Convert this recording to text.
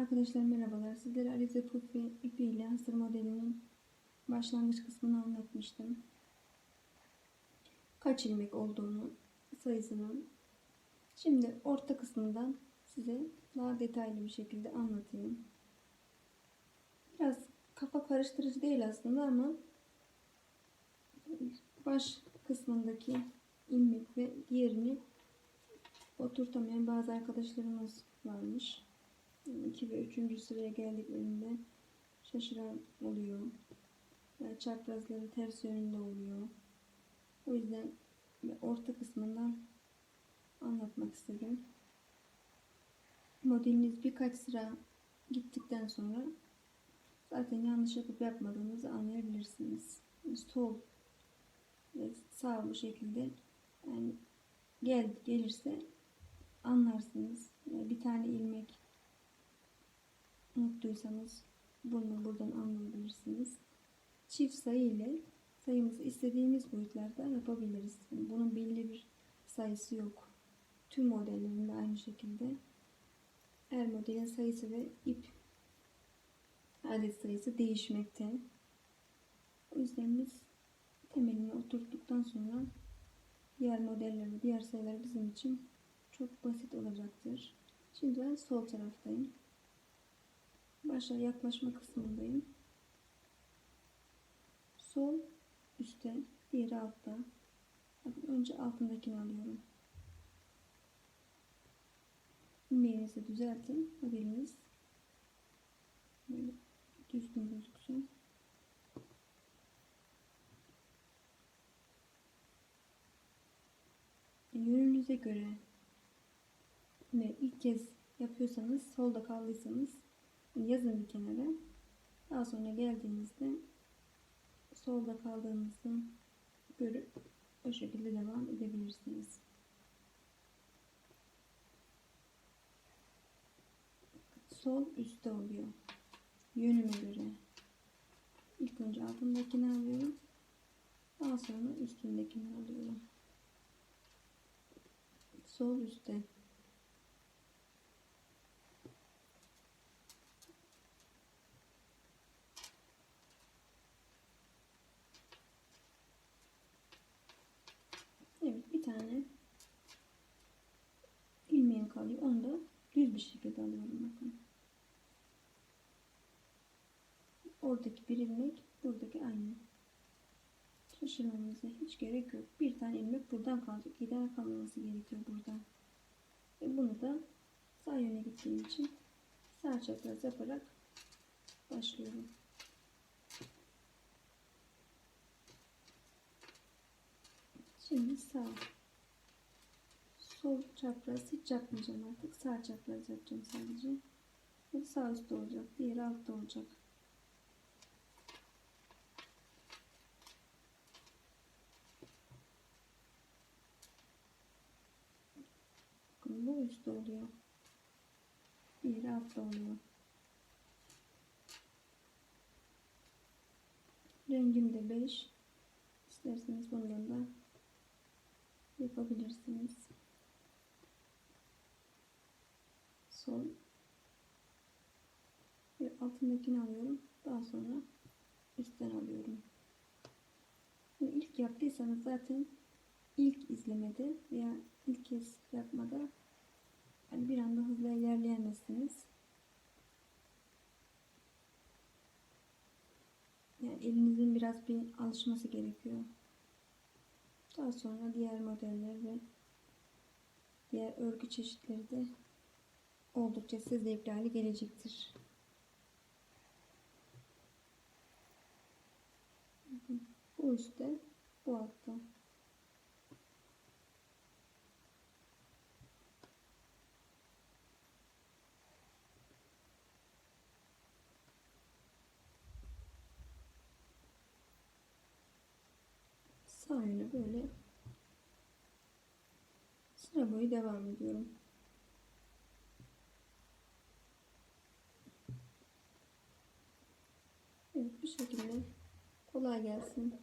Arkadaşlar merhabalar. Sizlere Alize Pufi ipiyle hasır modelinin başlangıç kısmını anlatmıştım. Kaç ilmek olduğunu, sayısını. Şimdi orta kısmından size daha detaylı bir şekilde anlatayım. Biraz kafa karıştırıcı değil aslında ama baş kısmındaki ilmek ve diğerini oturtamayan bazı arkadaşlarımız varmış. 2 ve 3. sıraya geldiklerinde şaşıran oluyor. Yani çaprazları ters yönünde oluyor. O yüzden orta kısmından anlatmak istedim. Modeliniz birkaç sıra gittikten sonra zaten yanlış yapıp yapmadığınızı anlayabilirsiniz. Sol ve sağ bu şekilde yani gel gelirse anlarsınız. Bir tane ilmek unuttuysanız bunu buradan anlayabilirsiniz. Çift sayı ile sayımızı istediğimiz boyutlarda yapabiliriz. Yani bunun belli bir sayısı yok. Tüm modellerinde aynı şekilde her modelin sayısı ve ip adet sayısı değişmekte. O yüzden biz temelini oturttuktan sonra diğer modeller ve diğer sayılar bizim için çok basit olacaktır. Şimdi ben sol taraftayım. Başa yaklaşma kısmındayım. Sol üstte, diğeri altta. Bakın önce altındakini alıyorum. İlmeğinizi düzeltin. Modeliniz böyle düzgün gözüksün. Yönünüze göre ve ilk kez yapıyorsanız solda kaldıysanız yazın bir kenara. Daha sonra geldiğinizde solda kaldığınızı görüp o şekilde devam edebilirsiniz. Sol üstte oluyor. Yönüme göre. İlk önce altındakini alıyorum. Daha sonra üstündekini alıyorum. Sol üstte. Evet bir tane ilmeğim kalıyor. Onu da düz bir şekilde alıyorum bakın. Oradaki bir ilmek buradaki aynı. Şaşırmamıza hiç gerek yok. Bir tane ilmek buradan kalacak. İki tane kalmaması gerekiyor buradan. Ve bunu da sağ yöne gittiğim için sağ çapraz yaparak başlıyorum. Şimdi sağ. Sol çapraz hiç yapmayacağım artık. Sağ çapraz yapacağım sadece. Bu sağ üstte olacak. Diğeri altta olacak. Bakın bu üstte oluyor. Diğeri altta oluyor. Rengim de 5. İsterseniz bundan da yapabilirsiniz. Sol ve altındakini alıyorum. Daha sonra üstten alıyorum. Bunu ilk yaptıysanız zaten ilk izlemede veya ilk kez yapmada yani bir anda hızla ilerleyemezsiniz. Yani elinizin biraz bir alışması gerekiyor. Daha sonra diğer modeller ve diğer örgü çeşitleri de oldukça size zevkli hale gelecektir. Bu üstte, bu altta. Sağ böyle sıra boyu devam ediyorum. Evet bu şekilde kolay gelsin.